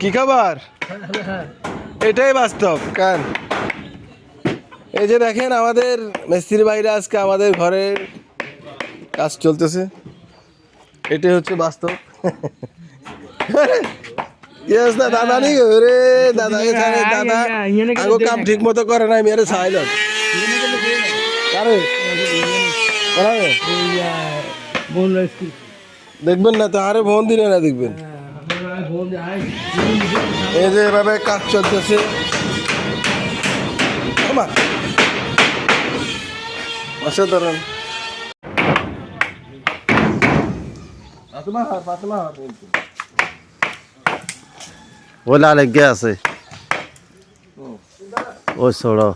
কি খাবার? এটাই বাস্তব কান এই যে দেখেন আমাদের মিস্ত্রি ভাইরা আজকে আমাদের ঘরে কাজ চলতেছে। এটাই হচ্ছে বাস্তব। দাদা নি রে দাদা দাদা আগো কাম ঠিক মতো করে নাই মেরে সাইলেন্ট কারে? দেখবেন না তো আরে ফোন দিলে না দেখবেন। এই যে এভাবে কাজ চলতেছে। ওমা। অসাধারণ। ফাতেমা হার, ফাতেমা হার বলতো। ওলা লেগে আছে। ও। ছোড়ো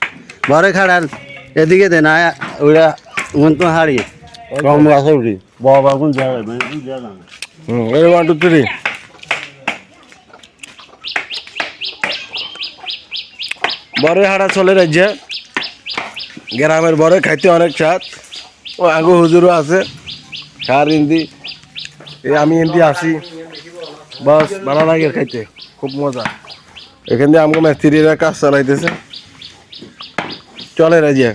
ঘরে খাড়ান। এদিকে দে না ওইটা মন তো হাড়ি। কম গাছে উঠি বাবা কোন হুম এই ওয়ান টু থ্রি। বড় হাড়া চলে রাজ্যে। গ্রামের বড় খাইতে অনেক স্বাদ। ও আগু হুজুরও আছে। খার ইন্দি। এই আমি ইন্দি আসি। বাস ভালো লাগে খাইতে। খুব মজা। এখান দিয়ে আমাকে মিস্ত্রিরা কাজ চালাইতেছে। চলে রাজ্যে।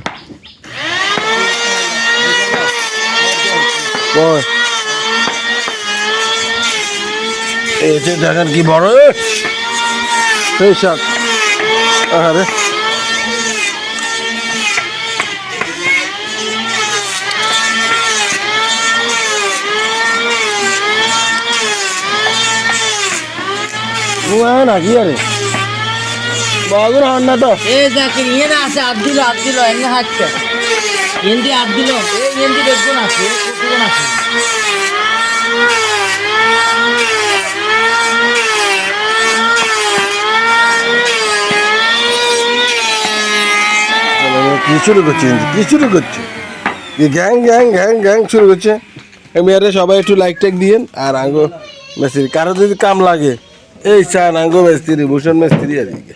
এসে দেখেন কি বড়! সেই শাক আরে নাকি আরে? তো। এ জাকির ইয়ে না আছে আব্দুল আব্দুল এনে হাঁটছে। এন্দি আব্দুল এই এন্দি দেখুন আছে কতজন আছে। কি শুরু করছে কি শুরু করছে? গ্যাং গ্যাং গ্যাং গ্যাং শুরু করছে? মেয়েরা সবাই একটু লাইক টাইক দিয়েন আর আঙ্গো মিস্ত্রি কারও যদি কাম লাগে এই চা আঙ্গো মিস্ত্রি ভূষণ মিস্ত্রি আর কি